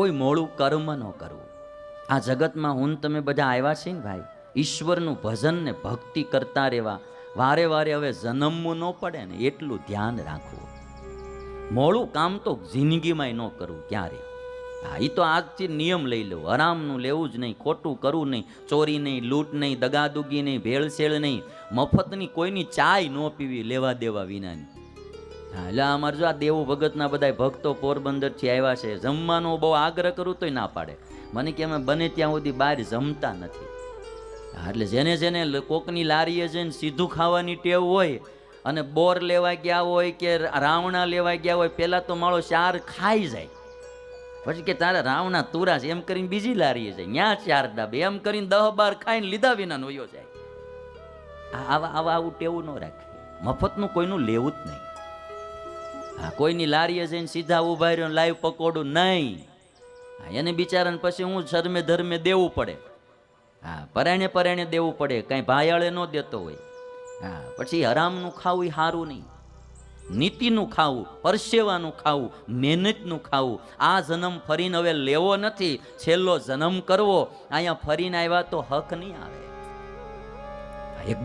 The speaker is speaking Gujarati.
કોઈ મોડું કર્મ ન કરવું. આ જગતમાં હું તમે બધા આવ્યા છીએ ને ભાઈ, ઈશ્વરનું ભજન ને ભક્તિ કરતા રહેવા, વારે વારે હવે જન્મવું ન પડે ને એટલું ધ્યાન રાખવું. મોડું કામ તો જિંદગીમાંય ન કરવું ક્યારે? હા એ તો આજથી નિયમ લઈ લેવું આરામનું લેવું જ નહીં, ખોટું કરવું નહીં, ચોરી નહીં, લૂંટ નહીં, દગાદુગી નહીં, ભેળસેળ નહીં, મફતની કોઈની ચાય ન પીવી, લેવા દેવા વિનાની. એટલે અમારે જો આ દેવું ભગતના બધા ભક્તો પોરબંદરથી આવ્યા છે, જમવાનો બહુ આગ્રહ કરું તોય ના પાડે. મને કે અમે બને ત્યાં સુધી બહાર જમતા નથી. એટલે જેને જેને કોકની લારીએ જઈને સીધું ખાવાની ટેવ હોય અને બોર લેવા ગયા હોય કે રાવણા લેવા ગયા હોય, પહેલાં તો માળો ચાર ખાઈ જાય. પછી કે તારા રાવણા તુરાશ એમ કરીને બીજી લારીએ જાય. ત્યાં ચાર ડાબે. એમ કરીને દહ બાર ખાઈને લીધા વિના નોયો જાય. આવા આવા આવું ટેવું ન રાખે. મફતનું કોઈનું લેવું જ નહીં. કોઈની લારીએ જઈને સીધા ઊભા રહ્યો લાઈવ પકોડું નહીં. એને બિચારાને પછી હું શરમે ધર્મે દેવું પડે. હા પરાણે પરાણે દેવું પડે, કાંઈ ભાયાળે ન દેતો હોય. હા પછી હરામનું ખાવું એ સારું નહીં. નીતિનું ખાવું, પરસેવાનું ખાવું, મહેનતનું ખાવું. આ જન્મ ફરીને હવે લેવો નથી, છેલ્લો જન્મ કરવો. અહીંયા ફરીને આવ્યા તો હક નહીં આવે. એક